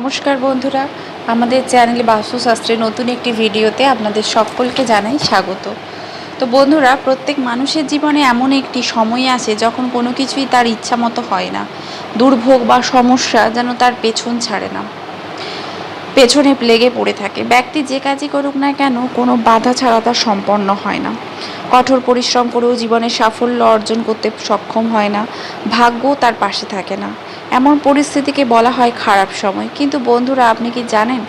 নমস্কার বন্ধুরা, আমাদের চ্যানেলে বাস্তুশাস্ত্রে নতুন একটি ভিডিওতে আপনাদের সকলকে জানাই স্বাগত। তো বন্ধুরা, প্রত্যেক মানুষের জীবনে এমন একটি সময় আসে যখন কোনো কিছুই তার ইচ্ছা মতো হয় না। দুর্ভোগ বা সমস্যা যেন তার পেছন ছাড়ে না। পেছনে লেগে পড়ে থাকে। ব্যক্তি যে কাজই করুক না কেন, কোনো বাধা ছাড়া তা সম্পন্ন হয় না। কঠোর পরিশ্রম করেও জীবনে সাফল্য অর্জন করতে সক্ষম হয় না। ভাগ্য তার পাশে থাকে না। এমন পরিস্থিতিকে বলা হয় খারাপ সময়। কিন্তু বন্ধুরা, আপনি কি জানেন?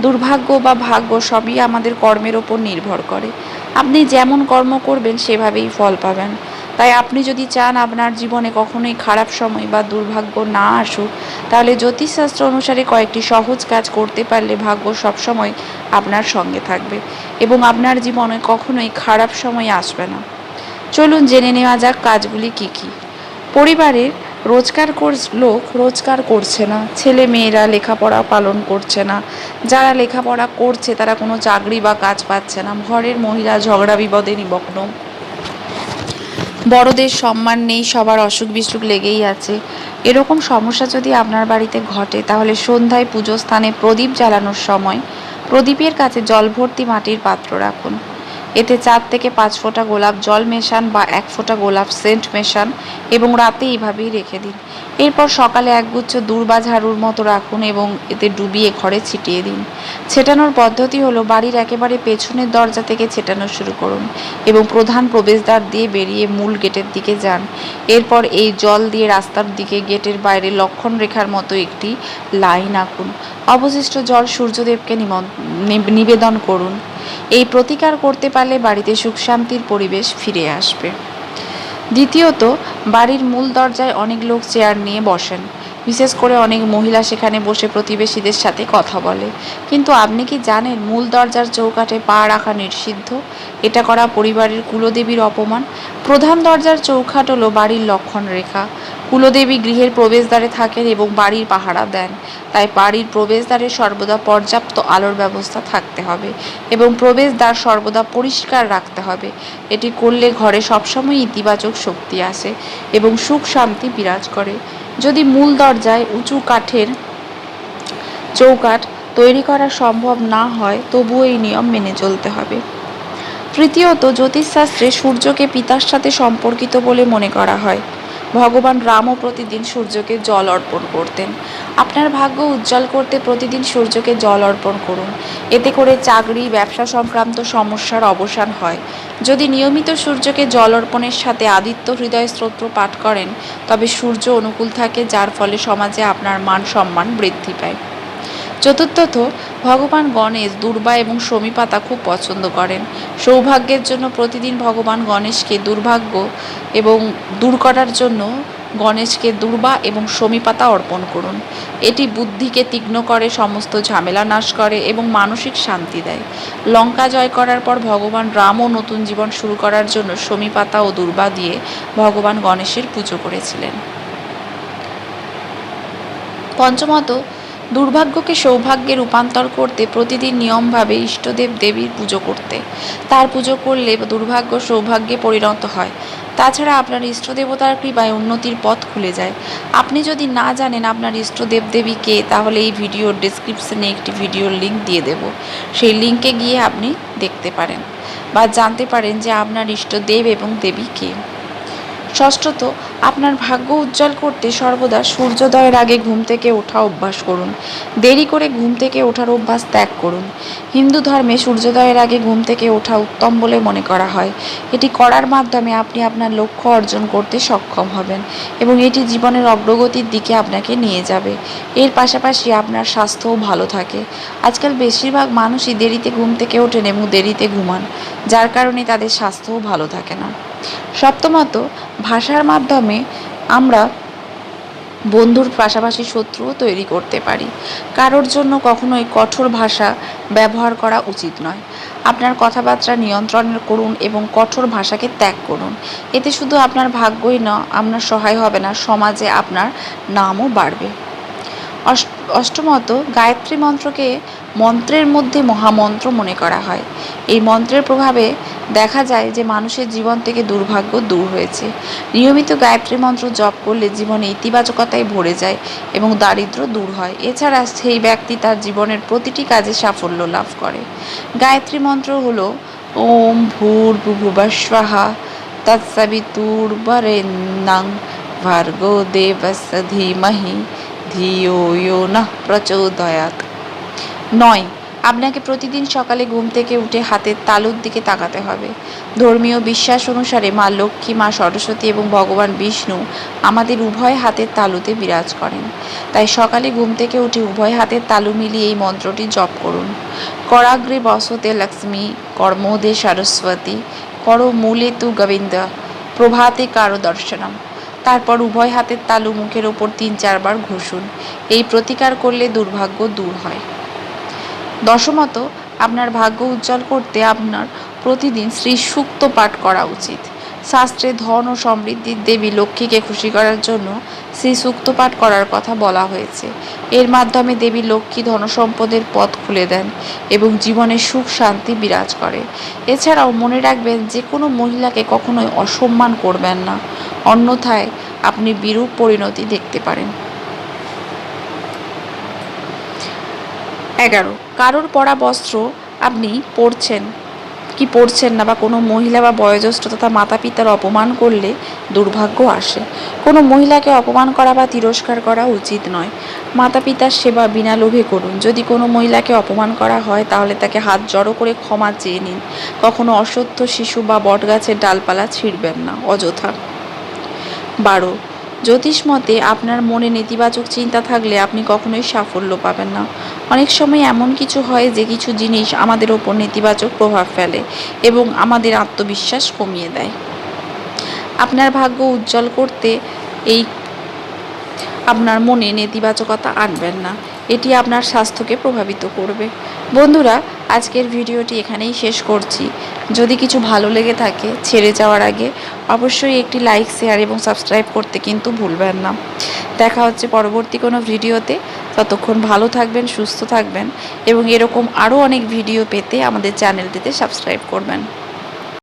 দুর্ভাগ্য বা ভাগ্য সবই আমাদের কর্মের ওপর নির্ভর করে। আপনি যেমন কর্ম করবেন, সেভাবেই ফল পাবেন। তাই আপনি যদি চান আপনার জীবনে কখনোই খারাপ সময় বা দুর্ভাগ্য না আসুক, তাহলে জ্যোতিষশাস্ত্র অনুসারে কয়েকটি সহজ কাজ করতে পারলে ভাগ্য সবসময় আপনার সঙ্গে থাকবে এবং আপনার জীবনে কখনোই খারাপ সময় আসবে না। চলুন জেনে নেওয়া যাক কাজগুলি কি কি। পরিবারের রোজগার লোক রোজগার করছে না। ছেলে মেয়েরা লেখাপড়া পালন করছে না। যারা লেখাপড়া করছে, তারা কোনো চাকরি বা কাজ পাচ্ছে না। ঘরের মহিলা ঝগড়া বিপদে নিমগ্ন। বড়দের সম্মান নেই, সবার অসুখ বিসুখ লেগেই আছে। এরকম সমস্যা যদি আপনার বাড়িতে ঘটে, তাহলে সন্ধ্যায় পুজো স্থানে প্রদীপ জ্বালানোর সময় প্রদীপের কাছে জল ভর্তি মাটির পাত্র রাখুন। এতে চার থেকে পাঁচ ফোঁটা গোলাপ জল মেশান বা এক ফোঁটা গোলাপ সেন্ট মেশান এবং রাতে এইভাবেই রেখে দিন। এরপর সকালে একগুচ্ছ দূর্বা ঝাড়ুর মতো রাখুন এবং এতে ডুবিয়ে ঘরে ছিটিয়ে দিন। ছেটানোর পদ্ধতি হলো বাড়ির একেবারে পেছনের দরজা থেকে ছেটানো শুরু করুন এবং প্রধান প্রবেশদ্বার দিয়ে বেরিয়ে মূল গেটের দিকে যান। এরপর এই জল দিয়ে রাস্তার দিকে গেটের বাইরে লক্ষণ রেখার মতো একটি লাইন আঁকুন। অবশিষ্ট জল সূর্যদেবকে নিবেদন করুন। এই প্রতিকার করতে পারলে বাড়িতে সুখ শান্তির পরিবেশ ফিরে আসবে। দ্বিতীয়ত, বাড়ির মূল দরজায় অনেক লোক চেয়ার নিয়ে বসেন। বিশেষ করে অনেক মহিলা সেখানে বসে প্রতিবেশীদের সাথে কথা বলে। কিন্তু আপনি কি জানেন মূল দরজার চৌকাঠে পা রাখা নিষিদ্ধ? এটা করা পরিবারের কুলদেবীর অপমান? প্রধান দরজার চৌখাট হলো বাড়ির লক্ষণ রেখা কুলদেবী গৃহের প্রবেশদ্বারে থাকেন এবং বাড়ির পাহারা দেন। তাই বাড়ির প্রবেশদ্বারে সর্বদা পর্যাপ্ত আলোর ব্যবস্থা থাকতে হবে এবং প্রবেশদ্বার সর্বদা পরিষ্কার রাখতে হবে। এটি করলে ঘরে সবসময় ইতিবাচক শক্তি আসে এবং সুখ শান্তি বিরাজ করে। যদি মূল দরজায় উঁচু কাঠের চৌকাঠ তৈরি করা সম্ভব না হয়, তবুও এই নিয়ম মেনে চলতে হবে। তৃতীয়ত, জ্যোতিষশাস্ত্রে সূর্যকে পিতার সাথে সম্পর্কিত বলে মনে করা হয়। ভগবান রামও প্রতিদিন সূর্যকে জল অর্পণ করতেন। আপনার ভাগ্য উজ্জ্বল করতে প্রতিদিন সূর্যকে জল অর্পণ করুন। এতে করে চাকরি, ব্যবসা সংক্রান্ত সমস্যার অবসান হয়। যদি নিয়মিত সূর্যকে জল অর্পণের সাথে আদিত্য হৃদয় স্তোত্র পাঠ করেন, তবে সূর্য অনুকূল থাকে, যার ফলে সমাজে আপনার মান সম্মান বৃদ্ধি পায়। চতুর্থত, ভগবান গণেশ, দুর্বা এবং শমী পাতা খুব পছন্দ করেন। সৌভাগ্যের জন্য প্রতিদিন ভগবান গণেশকে দুর্ভাগ্য এবং দূর করার জন্য গণেশকে দুর্বা এবং শমী পাতা অর্পণ করুন। এটি বুদ্ধিকে তীক্ষ্ণ করে, সমস্ত ঝামেলা নাশ করে এবং মানসিক শান্তি দেয়। লঙ্কা জয় করার পর ভগবান রামও নতুন জীবন শুরু করার জন্য শমী পাতা ও দুর্বা দিয়ে ভগবান গণেশের পুজো করেছিলেন। পঞ্চমত দুর্ভাগ্যকে সৌভাগ্যে রূপান্তর করতে প্রতিদিন নিয়মভাবে ইষ্টদেব দেবীর পুজো করতে। তার পুজো করলে দুর্ভাগ্য সৌভাগ্যে পরিণত হয়। তাছাড়া আপনার ইষ্ট দেবতার কৃপায় উন্নতির পথ খুলে যায়। আপনি যদি না জানেন আপনার ইষ্টদেব দেবী কে তাহলে এই ভিডিওর ডিসক্রিপশনে একটি ভিডিওর লিঙ্ক দিয়ে দেব। সেই লিঙ্কে গিয়ে আপনি দেখতে পারেন বা জানতে পারেন যে আপনার ইষ্টদেব এবং দেবী কে। ষষ্ঠত, আপনার ভাগ্য উজ্জ্বল করতে সর্বদা সূর্যোদয়ের আগে ঘুম থেকে ওঠা অভ্যাস করুন। দেরি করে ঘুম থেকে ওঠার অভ্যাস ত্যাগ করুন। হিন্দু ধর্মে সূর্যোদয়ের আগে ঘুম থেকে ওঠা উত্তম বলে মনে করা হয়। এটি করার মাধ্যমে আপনি আপনার লক্ষ্য অর্জন করতে সক্ষম হবেন এবং এটি জীবনের অগ্রগতির দিকে আপনাকে নিয়ে যাবে। এর পাশাপাশি আপনার স্বাস্থ্যও ভালো থাকে। আজকাল বেশিরভাগ মানুষই দেরিতে ঘুম থেকে ওঠেন এবং দেরিতে ঘুমান। যার কারণে তাদের স্বাস্থ্যও ভালো থাকে না। সপ্তমত ভাষার মাধ্যমে আমরা বন্ধুর পাশাপাশি শত্রুও তৈরি করতে পারি। কারোর জন্য কখনোই কঠোর ভাষা ব্যবহার করা উচিত নয়। আপনার কথাবার্তা নিয়ন্ত্রণ করুন এবং কঠোর ভাষাকে ত্যাগ করুন। এতে শুধু আপনার ভাগ্যই না, আপনার সহায় হবে না, সমাজে আপনার নামও বাড়বে। অষ্টমত, গায়ত্রী মন্ত্রকে মন্ত্রের মধ্যে মহামন্ত্র মনে করা হয়। এই মন্ত্রের প্রভাবে দেখা যায় যে মানুষের জীবন থেকে দুর্ভাগ্য দূর হয়েছে। নিয়মিত গায়ত্রী মন্ত্র জপ করলে জীবনে ইতিবাচকতায় ভরে যায় এবং দারিদ্র্য দূর হয়। এছাড়া সেই ব্যক্তি তার জীবনের প্রতিটি কাজে সাফল্য লাভ করে। গায়ত্রী মন্ত্র হল ওম ভূর ভুভুবস্বাহা তৎসবিতুর্বরেণ্যং ভার্গো দেবস্য ধীমহি। ধিয়ো ইয়ো নঃ প্রচোদয়াৎ নয়, আপনাকে প্রতিদিন সকালে ঘুম থেকে উঠে হাতের তালুর দিকে তাকাতে হবে। ধর্মীয় বিশ্বাস অনুসারে মা লক্ষ্মী, মা সরস্বতী এবং ভগবান বিষ্ণু আমাদের উভয় হাতের তালুতে বিরাজ করেন। তাই সকালে ঘুম থেকে উঠে উভয় হাতের তালু মিলিয়ে এই মন্ত্রটি জপ করুন। করাগ্রে বসতে লক্ষ্মী, কর্মোদে সরস্বতী, কর মূলে তু গোবিন্দ, প্রভাতে কারও দর্শনম। তারপর উভয় হাতের তালু মুখের ওপর তিন চারবার ঘষুন। এই প্রতিকার করলে দুর্ভাগ্য দূর হয়। দশমত, আপনার ভাগ্য উজ্জ্বল করতে আপনার প্রতিদিন শ্রী সুক্ত পাঠ করা উচিত। শাস্ত্রে ধন ও সমৃদ্ধির দেবী লক্ষ্মীকে খুশি করার জন্য শ্রী সূক্ত পাঠ করার কথা বলা হয়েছে। এর মাধ্যমে দেবী লক্ষ্মী ধনসম্পদের পথ খুলে দেন এবং জীবনে সুখ, শান্তি বিরাজ করে। এছাড়াও মনে রাখবেন, যে কোনো মহিলাকে কখনোই অসম্মান করবেন না। অন্যথায় আপনি বিরূপ পরিণতি দেখতে পারেন। এগারো। কারোর পরা বস্ত্র আপনি পরছেন কি পড়ছেন না বা কোনো মহিলা বা বয়োজ্যেষ্ঠ তথা মাতা পিতার অপমান করলে দুর্ভাগ্য আসে। কোনো মহিলাকে অপমান করা বা তিরস্কার করা উচিত নয়। মাতা পিতার সেবা বিনা লোভে করুন। যদি কোনো মহিলাকে অপমান করা হয়, তাহলে তাকে হাত জড়ো করে ক্ষমা চেয়ে নিন। কখনো অসত্য শিশু বা বটগাছের ডালপালা ছিঁড়বেন না, অযথা। বারো, জ্যোতিষ মতে আপনার মনে নেতিবাচক চিন্তা থাকলে আপনি কখনোই সাফল্য পাবেন না। অনেক সময় এমন কিছু হয় যে কিছু জিনিস আমাদের ওপর নেতিবাচক প্রভাব ফেলে এবং আমাদের আত্মবিশ্বাস কমিয়ে দেয়। আপনার ভাগ্য উজ্জ্বল করতে এই আপনার মনে নেতিবাচকতা আনবেন না। এটি আপনার স্বাস্থ্যকে প্রভাবিত করবে। বন্ধুরা আজকের ভিডিওটি এখানেই শেষ করছি। যদি কিছু ভালো লেগে থাকে ছেড়ে যাওয়ার আগে, অবশ্যই একটি লাইক শেয়ার এবং সাবস্ক্রাইব করতে কিন্তু ভুলবেন না। দেখা হচ্ছে পরবর্তী কোনো ভিডিওতে। ততক্ষণ ভালো থাকবেন, সুস্থ থাকবেন এবং এরকম আরও অনেক ভিডিও পেতে আমাদের চ্যানেলটিতে সাবস্ক্রাইব করবেন।